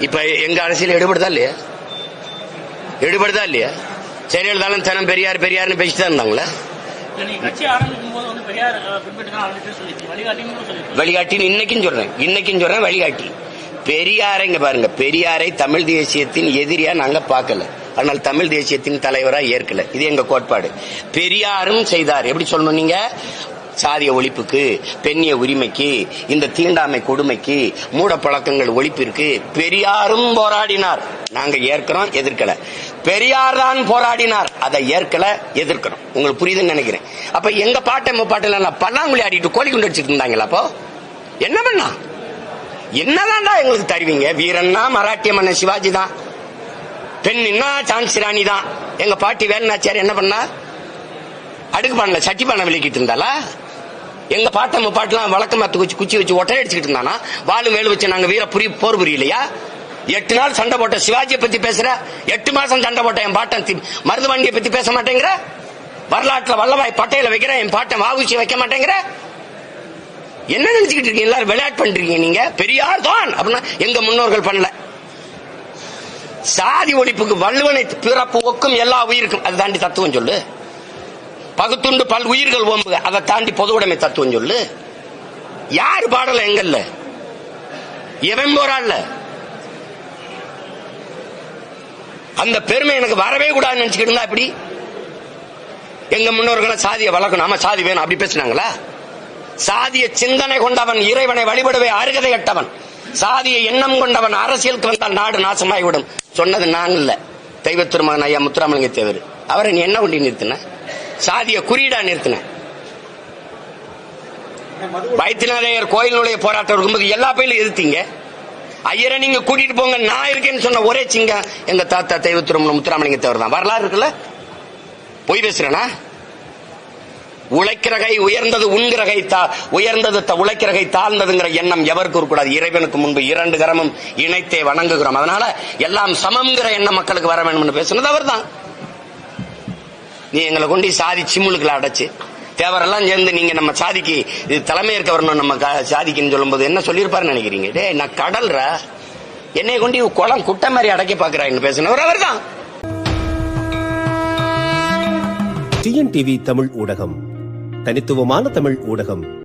இப்ப எங்க அரசியல் எடுபடுதா இல்லையா? எடுபடுதா இல்லையா? செயலாளர் தினம் பெரியார் பெரியார்னு பேசிட்டு தான் இருந்தாங்களே வழிகாட்டின்னு இன்னைக்கும் சொல்றேன். இன்னைக்கும் சொல்றேன் வழிகாட்டி. பெரியாரை இங்க பாருங்க. பெரியாரை தமிழ் தேசியத்தின் எதிரியா நாங்க பார்க்கல. ஆனால் தமிழ் தேசியத்தின் தலைவரா ஏற்கல. இது எங்க கோட்பாடு. பெரியாரும் செய்தார். எப்படி சொல்லணும் நீங்க? சாதிய ஒழிப்புக்கு பெண்ணிய உரிமைக்கு இந்த தீண்டாமை கொடுமைக்கு மூட பழக்கங்கள் ஒழிப்பிற்கு பெரியாரும் போராடினார். நாங்க ஏற்கிறோம் எதிர்க்கல. பெரியார் தான் போராடினார். அதை ஏற்கல எதிர்க்கிறோம். உங்களுக்கு புரியுதுன்னு நினைக்கிறேன். அப்ப எங்க பாட்டை முப்பாட்டில் எல்லாம் பல்லாங்குழி ஆடிட்டு கோழி குண்டு அடிச்சிட்டு இருந்தாங்களா அப்போ? என்ன பண்ணா? என்னதான்டா எங்களுக்கு தருவீங்க? வீரன்னா மராட்டிய மன்னன் சிவாஜி தான். பெண்ணின்னா சான்சி ராணி தான். எங்க பாட்டி வேலுநாச்சியார் என்ன பண்ணா? அடுக்கு பண்ணல சட்டி பண்ண விளக்கிட்டு இருந்தாலா எங்க பாட்டம்ம பாட்டுலாம் வழக்கமா குச்சி குச்சி வச்சு ஒட்டை அடிச்சுக்கிட்டு இருந்தானா? வாழும் வேலு வச்சு நாங்க வீர புரிய போர் புரியலையா? எட்டு நாள் சண்டை போட்ட சிவாஜியை பத்தி பேசுற? எட்டு மாசம் சண்டை போட்ட என் பாட்டன் தி- வண்டியை பத்தி பேச மாட்டேங்கிற? வரலாற்றுல வல்லவாய் பட்டையில வைக்கிற என் பாட்டன் வாவுச்சி வைக்க மாட்டேங்கிற? என்ன நினைச்சுக்கிட்டு இருக்கீங்க? எல்லாரும் விளையாட்டு பண்றீங்க நீங்க? பெரியார் தான்! அப்படின்னா எங்க முன்னோர்கள் பண்ணல. சாதி ஒழிப்புக்கு வள்ளுவனை பிறப்பு ஒக்கும் எல்லா உயிருக்கும். அது தாண்டி தத்துவம் சொல்லு. பகுத்துண்டு பல் உயிர்கள் ஓம்புக. அதை தாண்டி பொதுவுடைமை தத்துவம் சொல்லு. யாரு பாடல எங்கல்ல எவன் போராடல அந்த பெருமை எனக்கு வரவே கூடாதுன்னு நினைச்சுக்கிட்டு இருந்தா இப்படி எங்க முன்னோர்களை சாதியை வளர்க்கணும். ஆமா சாதி வேணும். அப்படி பேசினாங்களா? சாதிய சிந்தனை கொண்டவன் இறைவனை வழிபடவே அருகதை கட்டவன். சாதிய எண்ணம் கொண்டவன் அரசியலுக்கு வந்தால் நாடு நாசமாகிவிடும். சொன்னது நான் இல்ல. தெய்வ திருமகன் ஐயா முத்துராமலிங்க தேவர். அவரை நீ என்ன கொண்டு நிறுத்தின? சாதிய குறியீடா நிறுத்தின. வைத்தியநாதையர் கோயில் நுழைய போராட்டம் இருக்கும்போது எல்லா பயிலும் எதிர்த்தீங்க. ஐயரை நீங்க கூட்டிட்டு போங்க நான் இருக்கேன்னு சொன்ன ஒரே சிங்க எங்க தாத்தா தெய்வ திருமணம் முத்துராமலிங்க தவிர தான். வரலாறு இருக்குல்ல? பொய் பேசுறேனா? உழைக்கிற கை உயர்ந்தது உண்கிற கை தா உயர்ந்தது உழைக்கிற கை தாழ்ந்ததுங்கிற எண்ணம் எவருக்கு இருக்கக்கூடாது. இறைவனுக்கு முன்பு இரண்டு கரமும் இணைத்தே வணங்குகிறோம். அதனால எல்லாம் சமம்ங்கிற எண்ணம் மக்களுக்கு வர வேணும்னு பேசுனது அவர் தான் நீ எங்களை கொண்டு சாதி சிம்முளுக்குள்ள அடைச்சு. தேவரெல்லாம் சேர்ந்து நீங்க நம்ம சாதிக்கு இது தலைமை வரணும் நம்ம க- சாதிக்குன்னு சொல்லும்போது என்ன சொல்லியிருப்பாருன்னு நினைக்கிறீங்க? டே நான் கடல்ற. என்னை கொண்டு குளம் குட்டை மாதிரி அடைக்க பாக்குறான்னு பேசினவர் அவர் தான் டிஎன்டிவி தமிழ் ஊடகம். தனித்துவமான தமிழ் ஊடகம்.